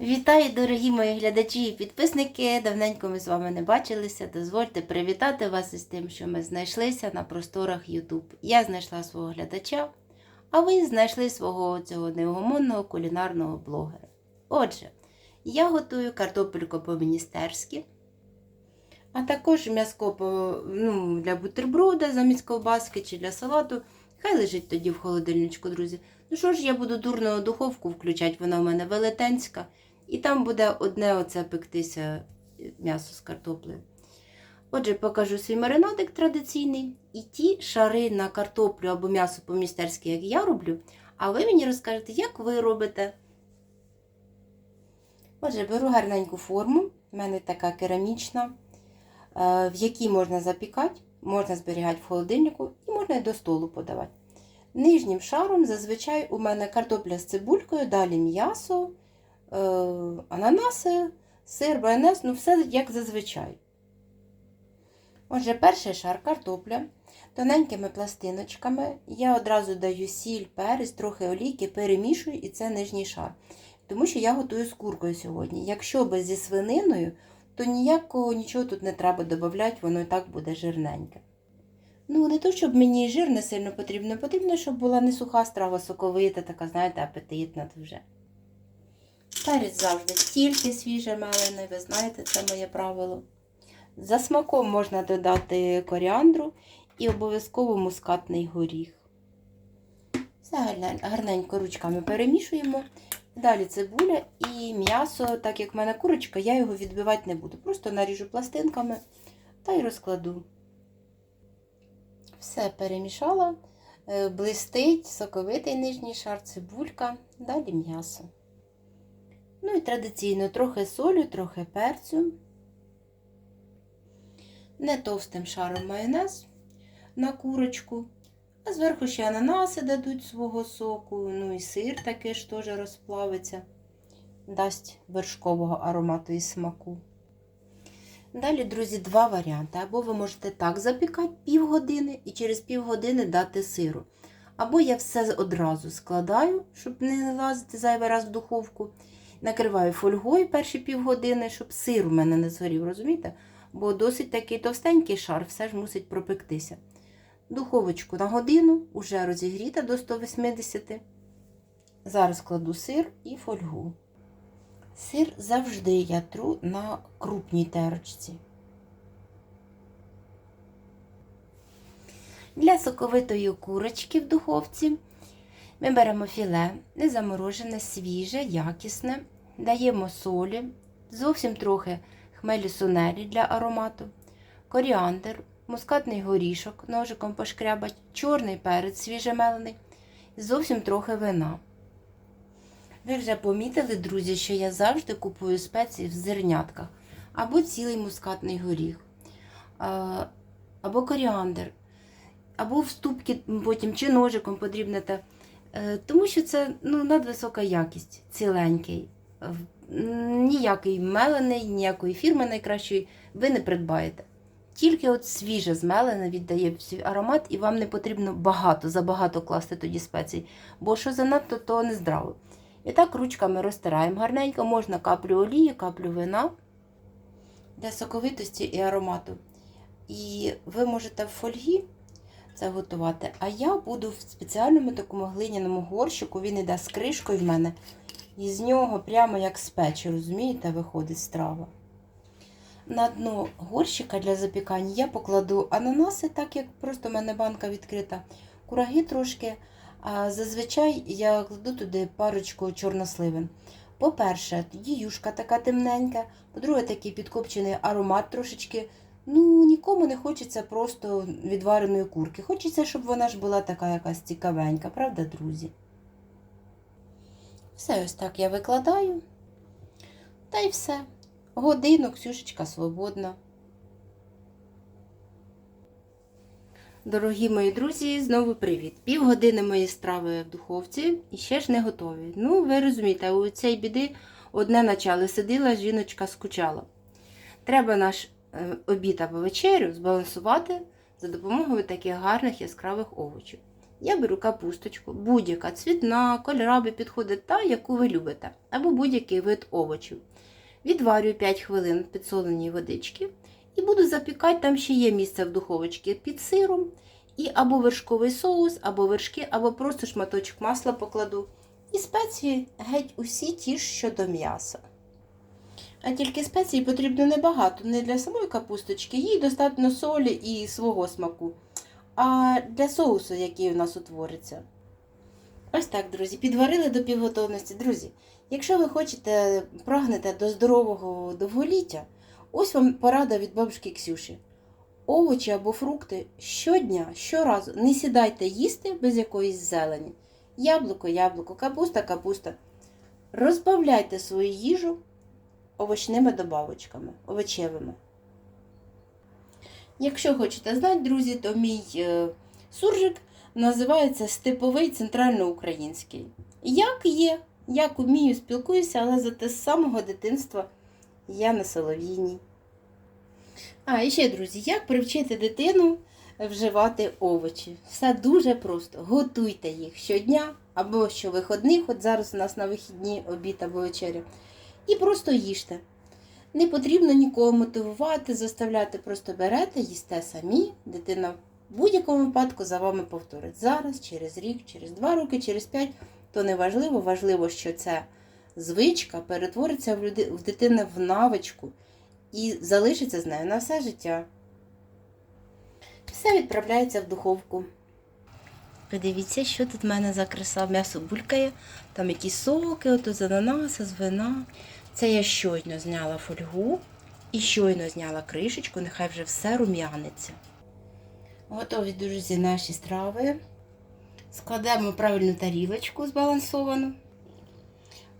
Вітаю, дорогі мої глядачі і підписники. Давненько ми з вами не бачилися. Дозвольте привітати вас із тим, що ми знайшлися на просторах YouTube. Я знайшла свого глядача, а ви знайшли свого цього неугомонного кулінарного блогера. Отже, я готую картопельку по-міністерськи, а також м'яско по, ну, для бутерброда замість ковбаски чи для салату. Хай лежить тоді в холодильничку, друзі. Ну що ж, я буду дурно духовку включати, вона в мене велетенська. І там буде одне оце пектися е, м'ясо з картоплею. Отже, покажу свій маринадик традиційний. І ті шари на картоплю або м'ясо по-містерськи, як я роблю, а ви мені розкажете, як ви робите. Отже, беру гарненьку форму, в мене така керамічна, е, в якій можна запікати, можна зберігати в холодильнику і можна і до столу подавати. Нижнім шаром зазвичай у мене картопля з цибулькою, далі м'ясо, е, ананаси, сир, майонез, ну все як зазвичай. Отже, перший шар картопля тоненькими пластиночками. Я одразу даю сіль, перець, трохи олійки, перемішую і це нижній шар. Тому що я готую з куркою сьогодні. Якщо би зі свининою, то ніякого нічого тут не треба додати, воно і так буде жирненьке. Ну, не то, щоб мені жир не сильно потрібно, потрібно, щоб була не суха страва, соковита, така, знаєте, апетитна вже. Перець завжди тільки свіже мелений, ви знаєте, це моє правило. За смаком можна додати коріандру і обов'язково мускатний горіх. Все гарненько ручками перемішуємо. Далі цибуля і м'ясо, так як в мене курочка, я його відбивати не буду. Просто наріжу пластинками та й розкладу. Все перемішала, е, блистить, соковитий нижній шар, цибулька, далі м'ясо. Ну і традиційно трохи солю, трохи перцю. Не товстим шаром майонез на курочку. А зверху ще ананаси дадуть свого соку, ну і сир такий ж теж розплавиться, дасть вершкового аромату і смаку. Далі, друзі, два варіанти. Або ви можете так запікати півгодини і через півгодини дати сиру. Або я все одразу складаю, щоб не лазити зайвий раз в духовку. Накриваю фольгою перші півгодини, щоб сир у мене не згорів, розумієте? Бо досить такий товстенький шар, все ж мусить пропектися. Духовочку на годину вже розігріта до 180. Зараз кладу сир і фольгу. Сир завжди я тру на крупній терочці. Для соковитої курочки в духовці ми беремо філе, незаморожене, свіже, якісне, даємо солі, зовсім трохи хмелі сунелі для аромату, коріандр, мускатний горішок, ножиком пошкрябать, чорний перець свіжемелений, зовсім трохи вина. Ви вже помітили, друзі, що я завжди купую спеції в зернятках, або цілий мускатний горіх, або коріандр, або в ступки потім чи ножиком подрібнете. Е, Тому що це ну, надвисока якість, ціленький. Ніякий мелений, ніякої фірми найкращої ви не придбаєте. Тільки от свіже змелене віддає аромат, і вам не потрібно багато, забагато класти тоді спецій, бо що занадто, то не здраво. І так ручками розтираємо гарненько, можна каплю олії, каплю вина для соковитості і аромату. І ви можете в фольгі це готувати. А я буду в спеціальному такому глиняному горщику, він іде з кришкою в мене. І з нього прямо як з печі, розумієте, виходить страва. На дно горщика для запікання я покладу ананаси, так як просто в мене банка відкрита, кураги трошки. Зазвичай я кладу туди парочку чорносливин. По-перше, тоді юшка така темненька, по-друге, такий підкопчений аромат трошечки. Ну, нікому не хочеться просто відвареної курки. Хочеться, щоб вона ж була така якась цікавенька, правда, друзі? Все ось так я викладаю. Та й все. Годину, Ксюшечка свободна. Дорогі мої друзі, знову привіт! Півгодини мої страви в духовці і ще ж не готові. Ну, ви розумієте, у цій біди одне начало сиділа, жіночка скучала. Треба наш е, обід або вечерю збалансувати за допомогою таких гарних яскравих овочів. Я беру капусточку, будь-яка цвітна, кольорабі підходить та, яку ви любите, або будь-який вид овочів. Відварюю 5 хвилин підсоленій водички і буду запікати, там ще є місце в духовочці під сиром. І або вершковий соус, або вершки, або просто шматочок масла покладу. І спеції геть усі ті ж, що до м'яса. А тільки спецій потрібно небагато, не для самої капусточки, їй достатньо солі і свого смаку, а для соусу, який у нас утвориться. Ось так, друзі, підварили до півготовності. Друзі, якщо ви хочете, прагнете до здорового довголіття, ось вам порада від бабушки Ксюші. Овочі або фрукти щодня, щоразу не сідайте їсти без якоїсь зелені. Яблуко, яблуко, капуста, капуста. Розбавляйте свою їжу овочними добавочками, овочевими. Якщо хочете знати, друзі, то мій е, суржик називається Степовий центральноукраїнський. Як є, як умію, спілкуюся, але зате з самого дитинства я на солов'їній. А, і ще, друзі, як привчити дитину вживати овочі? Все дуже просто. Готуйте їх щодня або щовиходних, от зараз у нас на вихідні обід або вечеря. І просто їжте. Не потрібно нікого мотивувати, заставляти, просто берете, їсте самі. Дитина в будь-якому випадку за вами повторить. Зараз, через рік, через два роки, через п'ять, то не важливо. Важливо, що ця звичка перетвориться в, люди... в дитини в навичку і залишиться з нею на все життя. Все відправляється в духовку. Подивіться, що тут в мене за краса. М'ясо булькає, там якісь соки, ото з ананаса, з вина. Це я щойно зняла фольгу і щойно зняла кришечку, нехай вже все рум'яниться. Готові, друзі, наші страви. Складемо правильну тарілочку збалансовану.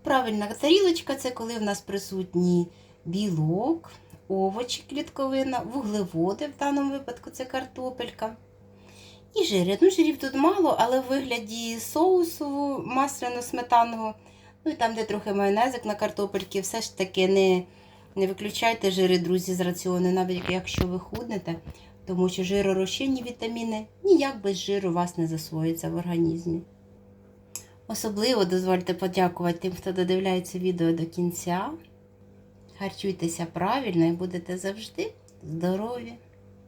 Правильна тарілочка це коли в нас присутні білок, овочі, клітковина, вуглеводи, в даному випадку це картопелька. І жири. Ну, жирів тут мало, але в вигляді соусу масляно-сметанного, ну і там, де трохи майонезик на картопельки, все ж таки не, не виключайте жири, друзі, з раціону, навіть якщо ви худнете, тому що жиророзчинні вітаміни ніяк без жиру у вас не засвоїться в організмі. Особливо дозвольте подякувати тим, хто додивляється відео до кінця. Харчуйтеся правильно і будете завжди здорові.